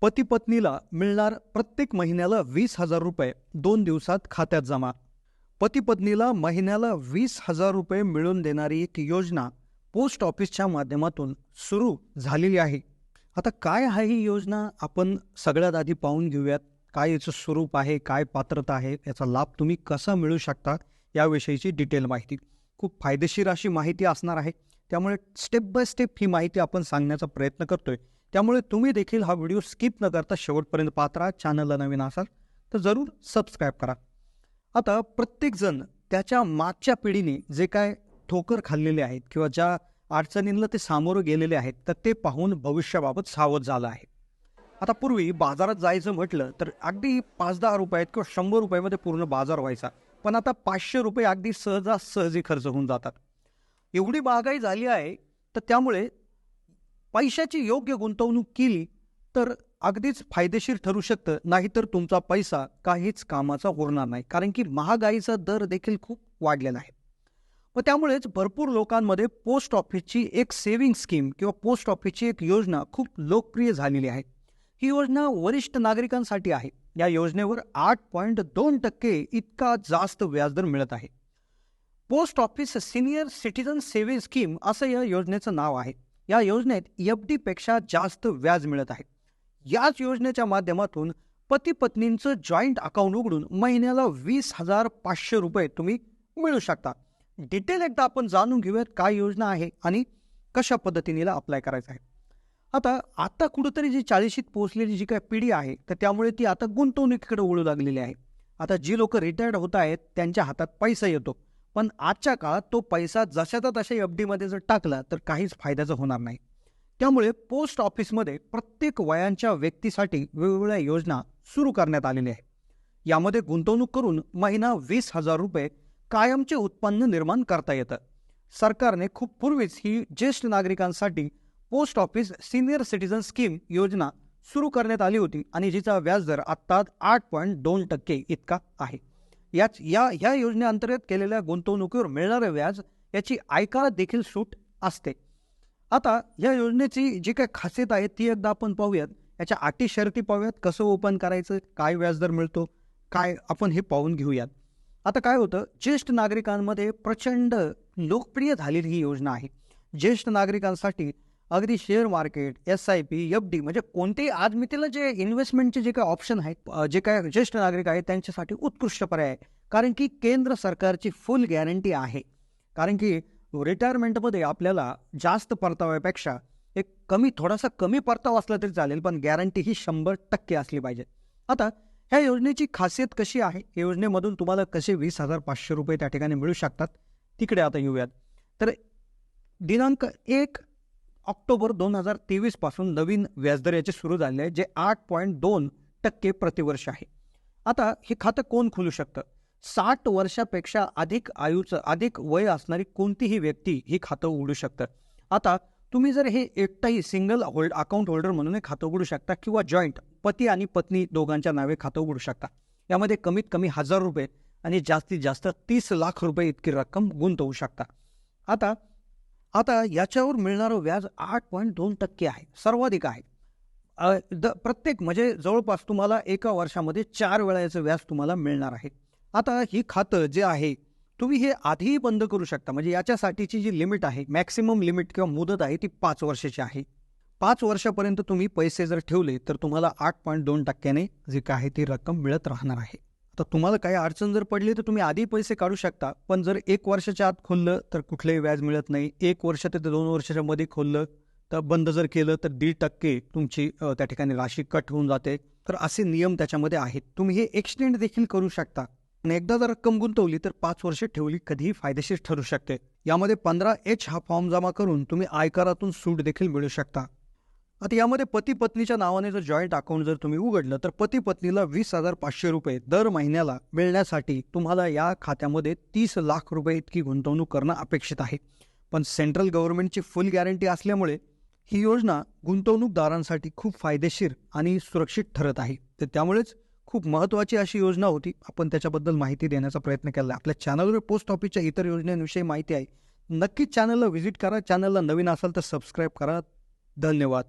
पती पत्नीला मिळणार प्रत्येक महिन्याला वीस हजार रुपये दोन दिवसात खात्यात जमा. पती पत्नीला महिन्याला वीस हजार रुपये मिळवून देणारी एक योजना पोस्ट ऑफिसच्या माध्यमातून सुरू झालेली आहे. आता काय आहे ही योजना? आपण सगळ्यात आधी पाहून घेऊयात. काय याचं स्वरूप आहे? काय पात्रता आहे? याचा लाभ तुम्ही कसा मिळू शकता? याविषयीची डिटेल माहिती. खूप फायदेशीर अशी माहिती असणार आहे. त्यामुळे स्टेप बाय स्टेप ही माहिती आपण सांगण्याचा प्रयत्न करतोय. त्यामुळे तुम्ही देखील हा व्हिडिओ स्किप न करता शेवटपर्यंत पात्रा चॅनलला नवीन असाल तर जरूर सबस्क्राईब करा. आता प्रत्येकजण त्याच्या मागच्या पिढीने जे काय ठोकर खाल्लेले आहेत किंवा ज्या अडचणींना ते सामोरं गेलेले आहेत तर ते पाहून भविष्याबाबत सावध झालं आहे. आता पूर्वी बाजारात जायचं म्हटलं तर अगदी पाच दहा रुपयात किंवा शंभर रुपयामध्ये पूर्ण बाजार व्हायचा. पण आता पाचशे रुपये अगदी सहजासहजी खर्च होऊन जातात. एवढी महागाई झाली आहे तर त्यामुळे पैशाची योग्य गुंतवणूक केली तर अगदीच फायदेशीर ठरू शकतं. नाहीतर तुमचा पैसा काहीच कामाचा उरणार नाही. कारण की महागाईचा दर देखील खूप वाढलेला आहे. व त्यामुळेच भरपूर लोकांमध्ये पोस्ट ऑफिसची एक सेव्हिंग स्कीम किंवा पोस्ट ऑफिसची एक योजना खूप लोकप्रिय झालेली आहे. ही योजना वरिष्ठ नागरिकांसाठी आहे. या योजनेवर आठ पॉईंट दोन टक्के इतका जास्त व्याजदर मिळत आहे. Post office senior citizen saving scheme असं या योजनेचं नाव आहे. या योजनेत एफ डीपेक्षा जास्त व्याज मिळत आहे. याच योजनेच्या माध्यमातून पती पत्नींचं जॉईंट अकाउंट उघडून महिन्याला वीस हजार पाचशे रुपये तुम्ही मिळू शकता. डिटेल एकदा आपण जाणून घेऊयात काय योजना आहे आणि कशा पद्धतीने अप्लाय करायचं आहे. आता आता कुठंतरी जी चाळीशीत पोहोचलेली जी काय पिढी आहे तर त्यामुळे ती आता गुंतवणुकीकडे वळू लागलेली आहे. आता जी लोक रिटायर्ड होत आहेत त्यांच्या हातात पैसा येतो. पण आजच्या काळात तो पैसा जशाचा तशा एफ डीमध्ये जर टाकला तर काहीच फायद्याचं होणार नाही. त्यामुळे पोस्ट ऑफिसमध्ये प्रत्येक वयांच्या व्यक्तीसाठी वेगवेगळ्या योजना सुरू करण्यात आलेल्या आहे यामध्ये गुंतवणूक करून महिना वीस हजार रुपये कायमचे उत्पन्न निर्माण करता येतं. सरकारने खूप पूर्वीच ही ज्येष्ठ नागरिकांसाठी post office senior citizen scheme योजना सुरू करण्यात आली होती आणि जिचा व्याजदर आत्ता आठ पॉईंट दोन टक्के इतका आहे. याच या ह्या योजनेअंतर्गत केलेल्या गुंतवणुकीवर मिळणारं व्याज याची आयकर देखील सूट असते. आता या योजनेची जी काही खासियत आहे ती एकदा आपण पाहूयात. याच्या अटी शर्ती पाहूयात. कसं ओपन करायचं काय व्याजदर मिळतो काय आपण हे पाहून घेऊयात. आता काय होतं ज्येष्ठ नागरिकांमध्ये प्रचंड लोकप्रिय झालेली ही योजना आहे. ज्येष्ठ नागरिकांसाठी अगदी share market S I P F D म्हणजे कोणतेही आज मी तिला जे इन्व्हेस्टमेंटचे जे काही ऑप्शन आहेत जे काय ज्येष्ठ नागरिक आहेत त्यांच्यासाठी उत्कृष्ट पर्याय. आहे कारण की केंद्र सरकारची फुल गॅरंटी आहे. कारण की रिटायरमेंटमध्ये आपल्याला जास्त परताव्यापेक्षा एक कमी थोडासा कमी परतावा असला तरी चालेल पण गॅरंटी ही शंभर टक्के असली पाहिजे. आता ह्या योजनेची खासियत कशी आहे? या योजनेमधून तुम्हाला कसे वीस हजार पाचशे रुपये त्या ठिकाणी मिळू शकतात? तिकडे आता येऊयात. तर दिनांक एक ऑक्टोबर दोन हजार तेवीसपासून नवीन व्याजदर याचे सुरू झाले आहे जे आठ पॉईंट दोन टक्के प्रतिवर्ष आहे. आता हे खातं कोण खोलू शकतं? साठ वर्षापेक्षा अधिक आयूचं अधिक वय असणारी कोणतीही व्यक्ती ही खातं उघडू शकतं. आता तुम्ही जर हे एकटाही सिंगल होल्ड अकाउंट होल्डर म्हणून हे खातं उघडू शकता किंवा जॉईंट पती आणि पत्नी दोघांच्या नावे खातं उघडू शकता. यामध्ये कमीत कमी हजार रुपये आणि जास्तीत जास्त तीस लाख रुपये इतकी रक्कम गुंतवू शकता. आता आता याच्यावर मिळणारं व्याज आठ पॉईंट दोन टक्के आहे. सर्वाधिक आहे. द प्रत्येक म्हणजे जवळपास तुम्हाला एका वर्षामध्ये चार वेळा याचं व्याज तुम्हाला मिळणार आहे. आता ही खातं जे आहे तुम्ही हे आधीही बंद करू शकता. म्हणजे याच्यासाठीची जी लिमिट आहे मॅक्सिमम लिमिट किंवा मुदत आहे ती पाच वर्षाची आहे. पाच वर्षापर्यंत तुम्ही पैसे जर ठेवले तर तुम्हाला आठ पॉईंट दोन टक्क्याने जी काय ती रक्कम मिळत राहणार आहे. तर तुम्हाला काही अडचण जर पडली तर तुम्ही आधी पैसे काढू शकता. पण जर एक वर्षाच्या आत खोललं तर कुठलंही व्याज मिळत नाही. एक वर्ष ते दोन वर्षाच्या मध्ये खोललं तर बंद जर केलं तर दीड टक्के तुमची त्या ठिकाणी राशी कट होऊन जाते. तर असे नियम त्याच्यामध्ये आहेत. तुम्ही हे एक्सटेंड देखील करू शकता. आणि एकदा जर रक्कम गुंतवली तर पाच वर्षे ठेवली कधीही फायदेशीर ठरू शकते. यामध्ये पंधरा एच हा फॉर्म जमा करून तुम्ही आयकरातून सूट देखील मिळू शकता. आता यामध्ये पती पत्नीच्या नावाने जर जॉईंट अकाउंट जर तुम्ही उघडलं तर पती पत्नीला वीस हजार पाचशे रुपये दर महिन्याला मिळण्यासाठी तुम्हाला या खात्यामध्ये तीस लाख रुपये इतकी गुंतवणूक करणं अपेक्षित आहे. पण सेंट्रल गव्हर्नमेंटची फुल गॅरंटी असल्यामुळे ही योजना गुंतवणूकदारांसाठी खूप फायदेशीर आणि सुरक्षित ठरत आहे. तर त्यामुळेच खूप महत्त्वाची अशी योजना होती. आपण त्याच्याबद्दल माहिती देण्याचा प्रयत्न केला. आपल्या चॅनलवर पोस्ट ऑफिसच्या इतर योजनांविषयी माहिती आहे. नक्कीच चॅनलला व्हिजिट करा. चॅनलला नवीन असाल तर सबस्क्राईब करा. धन्यवाद.